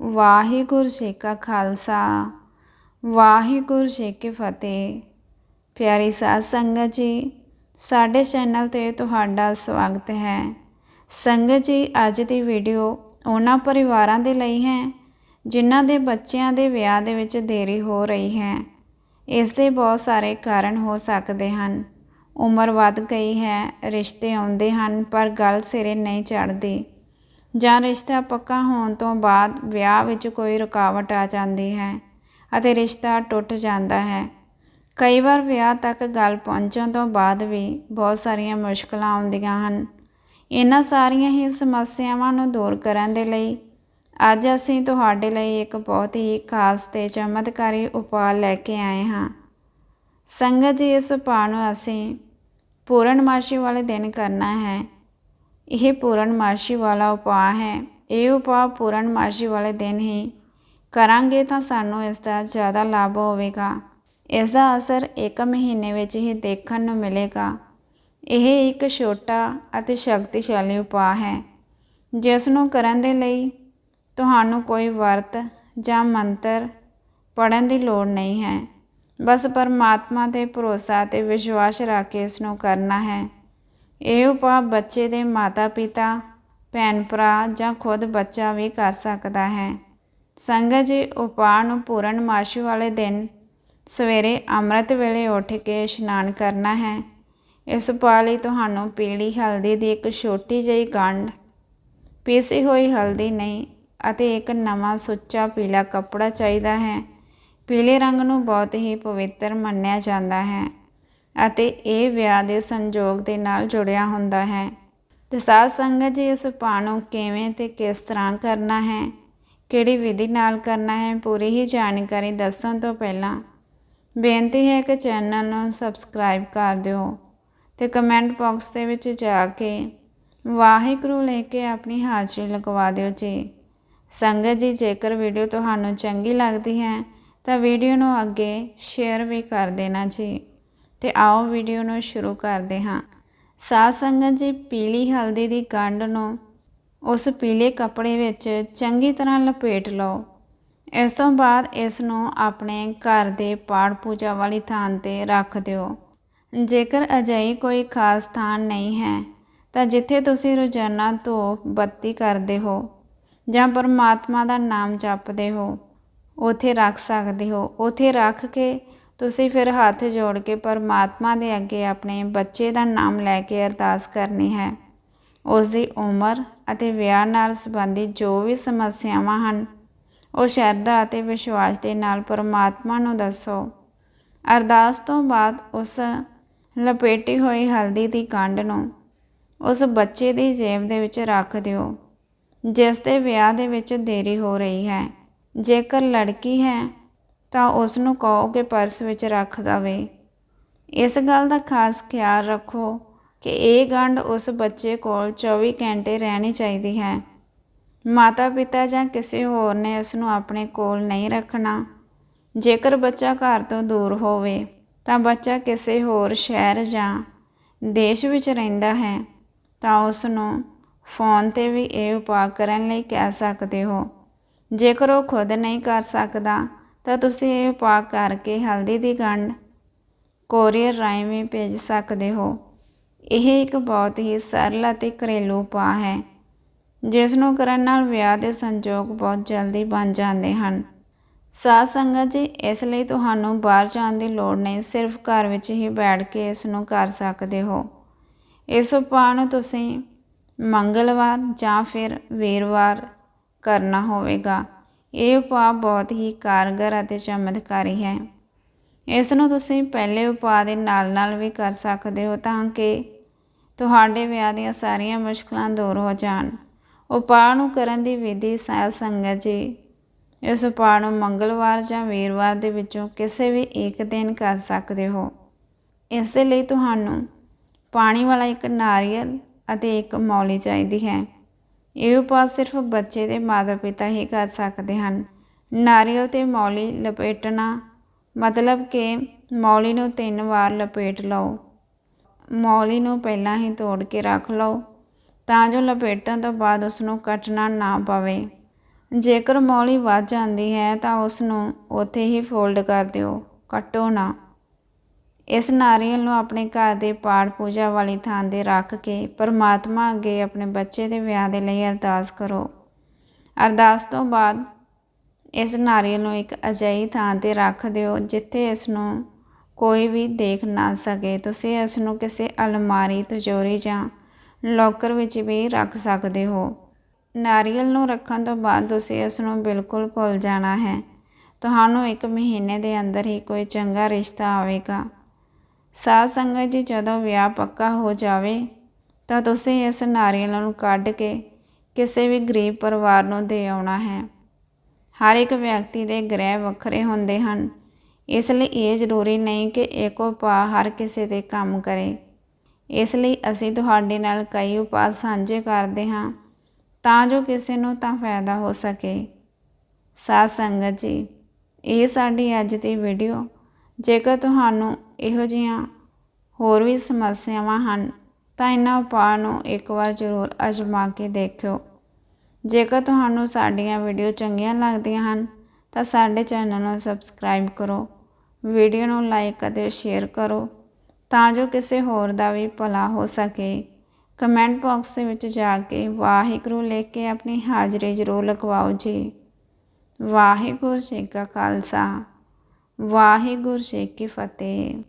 ਵਾਹਿਗੁਰੂ ਜੀ ਕਾ ਖਾਲਸਾ, ਵਾਹਿਗੁਰੂ ਜੀ ਕੀ ਫਤਿਹ। ਪਿਆਰੀ ਸਾਧ ਸੰਗਤ ਜੀ, ਸਾਡੇ ਚੈਨਲ ਤੇ ਤੁਹਾਡਾ ਸਵਾਗਤ ਹੈ। ਸੰਗਤ ਜੀ, ਅੱਜ ਦੀ ਵੀਡੀਓ ਉਹਨਾਂ ਪਰਿਵਾਰਾਂ ਦੇ ਲਈ ਹੈ, ਜਿਨ੍ਹਾਂ ਦੇ ਬੱਚਿਆਂ ਦੇ ਵਿਆਹ ਦੇ ਵਿੱਚ ਦੇਰੀ ਹੋ ਰਹੀ ਹੈ। ਇਸ ਦੇ ਬਹੁਤ ਸਾਰੇ ਕਾਰਨ ਹੋ ਸਕਦੇ ਹਨ। ਉਮਰ ਵੱਧ ਗਈ ਹੈ, ਰਿਸ਼ਤੇ ਆਉਂਦੇ ਹਨ, ਪਰ ਗੱਲ ਸਿਰੇ ਨਹੀਂ ਚੜ੍ਹਦੀ। ਜਾਂ ਰਿਸ਼ਤਾ ਪੱਕਾ ਹੋਣ ਤੋਂ ਬਾਅਦ ਵਿਆਹ ਵਿੱਚ ਕੋਈ ਰੁਕਾਵਟ ਆ ਜਾਂਦੀ ਹੈ ਅਤੇ ਰਿਸ਼ਤਾ ਟੁੱਟ ਜਾਂਦਾ ਹੈ। ਕਈ ਵਾਰ ਵਿਆਹ ਤੱਕ ਗੱਲ ਪਹੁੰਚਣ ਤੋਂ ਬਾਅਦ ਵੀ ਬਹੁਤ ਸਾਰੀਆਂ ਮੁਸ਼ਕਲਾਂ ਆਉਂਦੀਆਂ ਹਨ। ਇਹਨਾਂ ਸਾਰੀਆਂ ਹੀ ਸਮੱਸਿਆਵਾਂ ਨੂੰ ਦੂਰ ਕਰਨ ਦੇ ਲਈ ਅੱਜ ਅਸੀਂ ਤੁਹਾਡੇ ਲਈ ਇੱਕ ਬਹੁਤ ਹੀ ਖਾਸ ਤੇ ਚਮਤਕਾਰੀ ਉਪਾਅ ਲੈ ਕੇ ਆਏ ਹਾਂ। ਸੰਗਤ ਜੀ, ਇਸ ਉਪਾਅ ਨੂੰ ਅਸੀਂ ਪੂਰਨਮਾਸ਼ੀ ਵਾਲੇ ਦਿਨ ਕਰਨਾ ਹੈ। ਇਹ ਪੂਰਨਮਾਸ਼ੀ ਵਾਲਾ ਉਪਾਅ ਹੈ। ਇਹ ਉਪਾਅ ਪੂਰਨਮਾਸ਼ੀ ਵਾਲੇ ਦਿਨ ਹੀ ਕਰਾਂਗੇ ਤਾਂ ਸਾਨੂੰ ਇਸ ਦਾ ਜ਼ਿਆਦਾ ਲਾਭ ਹੋਵੇਗਾ। ਇਸ ਦਾ ਅਸਰ ਇੱਕ ਮਹੀਨੇ ਵਿੱਚ ਹੀ ਦੇਖਣ ਨੂੰ ਮਿਲੇਗਾ। ਇਹ ਇੱਕ ਛੋਟਾ ਅਤੇ ਸ਼ਕਤੀਸ਼ਾਲੀ ਉਪਾਅ ਹੈ। ਜਿਸ ਨੂੰ ਕਰਨ ਦੇ ਲਈ ਤੁਹਾਨੂੰ ਕੋਈ ਵਰਤ ਜਾਂ ਮੰਤਰ ਪੜਨ ਦੀ ਲੋੜ ਨਹੀਂ ਹੈ। ਬਸ ਪਰਮਾਤਮਾ ਤੇ ਭਰੋਸਾ ਤੇ ਵਿਸ਼ਵਾਸ ਰੱਖ ਕੇ ਇਸ ਨੂੰ ਕਰਨਾ ਹੈ। ਇਹ ਉਪਾਅ ਬੱਚੇ ਦੇ ਮਾਤਾ-ਪਿਤਾ ਭੈਣ ਭਰਾ ਜਾਂ ਖੁਦ ਬੱਚਾ ਵੀ ਕਰ ਸਕਦਾ ਹੈ। ਸੰਗਤ ਜੀ, ਉਪਾਅ ਨੂੰ ਪੂਰਨਮਾਸ਼ੀ ਵਾਲੇ ਦਿਨ ਸਵੇਰੇ ਅੰਮ੍ਰਿਤ ਵੇਲੇ ਉੱਠ ਕੇ ਇਸ਼ਨਾਨ ਕਰਨਾ ਹੈ। ਇਸ ਉਪਾਅ ਲਈ ਤੁਹਾਨੂੰ ਪੀਲੀ ਹਲਦੀ ਦੀ ਇੱਕ ਛੋਟੀ ਜਿਹੀ ਗੰਢ, ਪੀਸੀ ਹੋਈ ਹਲਦੀ ਨਹੀਂ ਅਤੇ ਇੱਕ ਨਵਾਂ ਸੁੱਚਾ ਪੀਲਾ ਕੱਪੜਾ ਚਾਹੀਦਾ ਹੈ। ਪੀਲੇ ਰੰਗ ਨੂੰ ਬਹੁਤ ਹੀ ਪਵਿੱਤਰ ਮੰਨਿਆ ਜਾਂਦਾ ਹੈ। ਅਤੇ ਇਹ ਵਿਆਹ ਦੇ ਸੰਜੋਗ ਦੇ ਨਾਲ ਜੁੜਿਆ ਹੁੰਦਾ ਹੈ। ਤੇ ਸਾਧ ਸੰਗਤ ਜੀ, ਇਸ ਉਪਾਅ ਨੂੰ ਕਿਵੇਂ ਤੇ ਕਿਸ ਤਰ੍ਹਾਂ ਕਰਨਾ ਹੈ? ਕਿਹੜੀ ਵਿਧੀ ਨਾਲ ਕਰਨਾ ਹੈ? ਪੂਰੀ ਹੀ ਜਾਣਕਾਰੀ ਦੱਸਣ ਤੋਂ ਪਹਿਲਾਂ ਬੇਨਤੀ ਹੈ ਕਿ ਚੈਨਲ ਨੂੰ ਸਬਸਕ੍ਰਾਈਬ ਕਰ ਦਿਓ ਤੇ ਕਮੈਂਟ ਬਾਕਸ ਦੇ ਵਿੱਚ ਜਾ ਕੇ ਵਾਹਿਗੁਰੂ ਲੈ ਕੇ ਆਪਣੀ ਹਾਜ਼ਰੀ ਲਗਵਾ ਦਿਓ ਜੀ। ਸੰਗਤ ਜੀ, ਜੇਕਰ ਵੀਡੀਓ ਤੁਹਾਨੂੰ ਚੰਗੀ ਲੱਗਦੀ ਹੈ ਤਾਂ ਵੀਡੀਓ ਨੂੰ ਅੱਗੇ ਸ਼ੇਅਰ ਵੀ ਕਰ ਦੇਣਾ ਜੀ। ਤੇ ਆਓ ਵੀਡੀਓ ਨੂੰ ਸ਼ੁਰੂ ਕਰਦੇ ਹਾਂ। ਸਾਧ ਸੰਗਤ ਜੀ, ਪੀਲੀ ਹਲਦੀ ਦੀ ਗੰਢ ਨੂੰ ਉਸ ਪੀਲੇ ਕੱਪੜੇ ਵਿੱਚ ਚੰਗੀ ਤਰ੍ਹਾਂ ਲਪੇਟ ਲਓ। ਇਸ ਤੋਂ ਬਾਅਦ ਇਸ ਨੂੰ ਆਪਣੇ ਘਰ ਦੇ ਪਾਠ ਪੂਜਾ ਵਾਲੀ ਥਾਂ ਤੇ ਰੱਖ ਦਿਓ। ਜੇਕਰ ਅਜਿਹੀ ਕੋਈ ਖਾਸ ਥਾਂ ਨਹੀਂ ਹੈ, ਤਾਂ ਜਿੱਥੇ ਤੁਸੀਂ ਰੋਜ਼ਾਨਾ ਧੂਪ ਬੱਤੀ ਕਰਦੇ ਹੋ ਜਾਂ ਪਰਮਾਤਮਾ ਦਾ ਨਾਮ ਜਪਦੇ ਹੋ, ਉਥੇ ਰੱਖ ਸਕਦੇ ਹੋ। ਉਥੇ ਰੱਖ ਕੇ ਤੁਸੀਂ ਫਿਰ ਹੱਥ ਜੋੜ ਕੇ ਪਰਮਾਤਮਾ ਦੇ ਅੱਗੇ ਆਪਣੇ ਬੱਚੇ ਦਾ ਨਾਮ ਲੈ ਕੇ ਅਰਦਾਸ ਕਰਨੀ ਹੈ। ਉਸ ਦੀ ਉਮਰ ਅਤੇ ਵਿਆਹ ਨਾਲ ਸੰਬੰਧਿਤ ਜੋ ਵੀ ਸਮੱਸਿਆਵਾਂ ਹਨ, ਉਹ ਸ਼ਰਧਾ ਅਤੇ ਵਿਸ਼ਵਾਸ ਦੇ ਨਾਲ ਪਰਮਾਤਮਾ ਨੂੰ ਦੱਸੋ। ਅਰਦਾਸ ਤੋਂ ਬਾਅਦ ਉਸ ਲਪੇਟੀ ਹੋਈ ਹਲਦੀ ਦੀ ਗੰਢ ਨੂੰ ਉਸ ਬੱਚੇ ਦੀ ਜੇਬ ਦੇ ਵਿੱਚ ਰੱਖ ਦਿਓ, ਜਿਸ ਦੇ ਵਿਆਹ ਦੇ ਵਿੱਚ ਦੇਰੀ ਹੋ ਰਹੀ ਹੈ। ਜੇਕਰ ਲੜਕੀ ਹੈ ਤਾਂ ਉਸ ਨੂੰ ਕਹੋ ਕਿ ਪਰਸ ਵਿੱਚ ਰੱਖ ਦਵੇ। ਇਸ ਗੱਲ ਦਾ ਖਾਸ ਖਿਆਲ ਰੱਖੋ ਕਿ ਇਹ ਗੰਢ ਉਸ ਬੱਚੇ ਕੋਲ 24 ਘੰਟੇ ਰਹਿਣੀ ਚਾਹੀਦੀ ਹੈ। ਮਾਤਾ ਪਿਤਾ ਜਾਂ ਕਿਸੇ ਹੋਰ ਨੇ ਇਸ ਨੂੰ ਆਪਣੇ ਕੋਲ ਨਹੀਂ ਰੱਖਣਾ। ਜੇਕਰ ਬੱਚਾ ਘਰ ਤੋਂ ਦੂਰ ਹੋਵੇ, ਤਾਂ ਬੱਚਾ ਕਿਸੇ ਹੋਰ ਸ਼ਹਿਰ ਜਾਂ ਦੇਸ਼ ਵਿੱਚ ਰਹਿੰਦਾ ਹੈ, ਤਾਂ ਉਸ ਨੂੰ ਫੋਨ ਤੇ ਵੀ ਇਹ ਉਪਾਅ ਕਰਨ ਲਈ ਕਹਿ ਸਕਦੇ ਹੋ। ਜੇਕਰ ਉਹ ਖੁਦ ਨਹੀਂ ਕਰ ਸਕਦਾ ਤਾਂ ਤੁਸੀਂ ਇਹ ਉਪਾਅ ਕਰਕੇ ਹਲਦੀ ਦੀ ਗੰਢ ਕੋਰੀਅਰ ਰਾਹੀਂ ਵੀ ਭੇਜ ਸਕਦੇ ਹੋ। ਇਹ ਇੱਕ ਬਹੁਤ ਹੀ ਸਰਲ ਅਤੇ ਘਰੇਲੂ ਉਪਾਅ ਹੈ ਜਿਸ ਨੂੰ ਕਰਨ ਨਾਲ ਵਿਆਹ ਦੇ ਸੰਜੋਗ ਬਹੁਤ ਜਲਦੀ ਬਣ ਜਾਂਦੇ ਹਨ। ਸਾਧ ਸੰਗਤ ਜੀ, ਇਸ ਲਈ ਤੁਹਾਨੂੰ ਬਾਹਰ ਜਾਣ ਦੀ ਲੋੜ ਨਹੀਂ, ਸਿਰਫ ਘਰ ਵਿੱਚ ਹੀ ਬੈਠ ਕੇ ਇਸ ਨੂੰ ਕਰ ਸਕਦੇ ਹੋ। ਇਸ ਉਪਾਅ ਨੂੰ ਤੁਸੀਂ ਮੰਗਲਵਾਰ ਜਾਂ ਫਿਰ ਵੀਰਵਾਰ ਕਰਨਾ ਹੋਵੇਗਾ। ਇਹ ਉਪਾਅ ਬਹੁਤ ਹੀ ਕਾਰਗਰ ਅਤੇ ਚਮਤਕਾਰੀ ਹੈ। ਇਸ ਨੂੰ ਤੁਸੀਂ ਪਹਿਲੇ ਉਪਾਅ ਦੇ ਨਾਲ-ਨਾਲ ਵੀ ਕਰ ਸਕਦੇ ਹੋ ਤਾਂ ਕਿ ਤੁਹਾਡੇ ਵਿਆਹ ਦੀਆਂ ਸਾਰੀਆਂ ਮੁਸ਼ਕਲਾਂ ਦੂਰ ਹੋ ਜਾਣ। ਉਪਾਅ ਨੂੰ ਕਰਨ ਦੀ ਵਿਧੀ ਸਾਧ ਸੰਗਤ ਜੀ। ਇਸ ਉਪਾਅ ਨੂੰ ਮੰਗਲਵਾਰ ਜਾਂ ਵੀਰਵਾਰ ਦੇ ਵਿੱਚੋਂ ਕਿਸੇ ਵੀ ਇੱਕ ਦਿਨ ਕਰ ਸਕਦੇ ਹੋ। ਇਸ ਦੇ ਲਈ ਤੁਹਾਨੂੰ ਪਾਣੀ ਵਾਲਾ ਇੱਕ ਨਾਰੀਅਲ ਅਤੇ ਇੱਕ ਮੌਲੀ ਚਾਹੀਦੀ ਹੈ। ਇਹ ਉਪਾਅ ਸਿਰਫ ਬੱਚੇ ਦੇ ਮਾਤਾ-ਪਿਤਾ ਹੀ ਕਰ ਸਕਦੇ ਹਨ। ਨਾਰੀਅਲ ਤੇ ਮੌਲੀ ਲਪੇਟਣਾ ਮਤਲਬ ਕਿ ਮੌਲੀ ਨੂੰ ਤਿੰਨ ਵਾਰ ਲਪੇਟ ਲਓ। ਮੌਲੀ ਨੂੰ ਪਹਿਲਾਂ ਹੀ ਤੋੜ ਕੇ ਰੱਖ ਲਓ ਤਾਂ ਜੋ ਲਪੇਟਣ ਤੋਂ ਬਾਅਦ ਉਸ ਨੂੰ ਕੱਟਣਾ ਨਾ ਪਵੇ। ਜੇਕਰ ਮੌਲੀ ਵੱਧ ਜਾਂਦੀ ਹੈ ਤਾਂ ਉਸ ਨੂੰ ਉੱਥੇ ਹੀ ਫੋਲਡ ਕਰ ਦਿਓ। ਕੱਟੋ ਨਾ। ਇਸ ਨਾਰੀਅਲ ਨੂੰ ਆਪਣੇ ਘਰ ਦੇ ਪਾਠ ਪੂਜਾ ਵਾਲੀ ਥਾਂ ਤੇ ਰੱਖ ਕੇ ਪਰਮਾਤਮਾ ਅੱਗੇ ਆਪਣੇ ਬੱਚੇ ਦੇ ਵਿਆਹ ਦੇ ਲਈ ਅਰਦਾਸ ਕਰੋ। ਅਰਦਾਸ ਤੋਂ ਬਾਅਦ ਇਸ ਨਾਰੀਅਲ ਨੂੰ ਇੱਕ ਅਜਿਹੀ ਥਾਂ ਤੇ ਰੱਖ ਦਿਓ ਜਿੱਥੇ ਇਸ ਨੂੰ ਕੋਈ ਵੀ ਦੇਖ ਨਾ ਸਕੇ। ਤੁਸੀਂ ਇਸ ਨੂੰ ਕਿਸੇ ਅਲਮਾਰੀ, ਤਿਜੋਰੀ ਜਾਂ ਲੋਕਰ ਵਿੱਚ ਵੀ ਰੱਖ ਸਕਦੇ ਹੋ। ਨਾਰੀਅਲ ਨੂੰ ਰੱਖਣ ਤੋਂ ਬਾਅਦ ਤੁਸੀਂ ਇਸ ਨੂੰ ਬਿਲਕੁਲ ਭੁੱਲ ਜਾਣਾ ਹੈ। ਤੁਹਾਨੂੰ ਇੱਕ ਮਹੀਨੇ ਦੇ ਅੰਦਰ ਹੀ ਕੋਈ ਚੰਗਾ ਰਿਸ਼ਤਾ ਆਵੇਗਾ। ਸਾਧ ਸੰਗਤ ਜੀ ਜਦੋਂ ਵਿਆਹ ਪੱਕਾ ਹੋ ਜਾਵੇ ਤਾਂ ਤੁਸੀਂ ਇਸ ਨਾਰੀਅਲ ਨੂੰ ਕੱਢ ਕੇ ਕਿਸੇ ਵੀ ਗਰੀਬ ਪਰਿਵਾਰ ਨੂੰ ਦੇ ਆਉਣਾ ਹੈ। ਹਰ ਇੱਕ ਵਿਅਕਤੀ ਦੇ ਗ੍ਰਹਿ ਵੱਖਰੇ ਹੁੰਦੇ ਹਨ। ਇਸ ਲਈ ਇਹ ਜ਼ਰੂਰੀ ਨਹੀਂ ਕਿ ਇੱਕ ਉਪਾਅ ਹਰ ਕਿਸੇ 'ਤੇ ਕੰਮ ਕਰੇ। ਇਸ ਲਈ ਅਸੀਂ ਤੁਹਾਡੇ ਨਾਲ ਕਈ ਉਪਾਅ ਸਾਂਝੇ ਕਰਦੇ ਹਾਂ ਤਾਂ ਜੋ ਕਿਸੇ ਨੂੰ ਤਾਂ ਫਾਇਦਾ ਹੋ ਸਕੇ। ਸਾਧ ਸੰਗਤ ਜੀ, ਇਹ ਸਾਡੀ ਅੱਜ ਦੀ ਵੀਡੀਓ ਜੇਕਰ ਤੁਹਾਨੂੰ ਇਹੋ ਜਿਹੀਆਂ ਹੋਰ ਵੀ ਸਮੱਸਿਆਵਾਂ ਹਨ, ਤਾਂ ਇਹਨਾਂ ਉਪਾਅ ਨੂੰ ਇੱਕ ਵਾਰ ਜ਼ਰੂਰ ਅਜ਼ਮਾ ਕੇ ਦੇਖਿਓ। ਜੇਕਰ ਤੁਹਾਨੂੰ ਸਾਡੀਆਂ ਵੀਡੀਓ ਚੰਗੀਆਂ ਲੱਗਦੀਆਂ ਹਨ, ਤਾਂ ਸਾਡੇ ਚੈਨਲ ਨੂੰ ਸਬਸਕ੍ਰਾਈਬ ਕਰੋ, ਵੀਡੀਓ ਨੂੰ ਲਾਈਕ ਅਤੇ ਸ਼ੇਅਰ ਕਰੋ, ਤਾਂ ਜੋ ਕਿਸੇ ਹੋਰ ਦਾ ਵੀ ਭਲਾ ਹੋ ਸਕੇ। ਕਮੈਂਟ ਬਾਕਸ ਦੇ ਵਿੱਚ ਜਾ ਕੇ ਵਾਹਿਗੁਰੂ ਲਿਖ ਕੇ ਆਪਣੀ ਹਾਜ਼ਰੀ ਜ਼ਰੂਰ ਲਗਵਾਓ ਜੀ। ਵਾਹਿਗੁਰੂ ਜੀ ਕਾ ਖਾਲਸਾ। ਵਾਹਿਗੁਰੂ ਜੀ ਕੀ ਫਤਿਹ।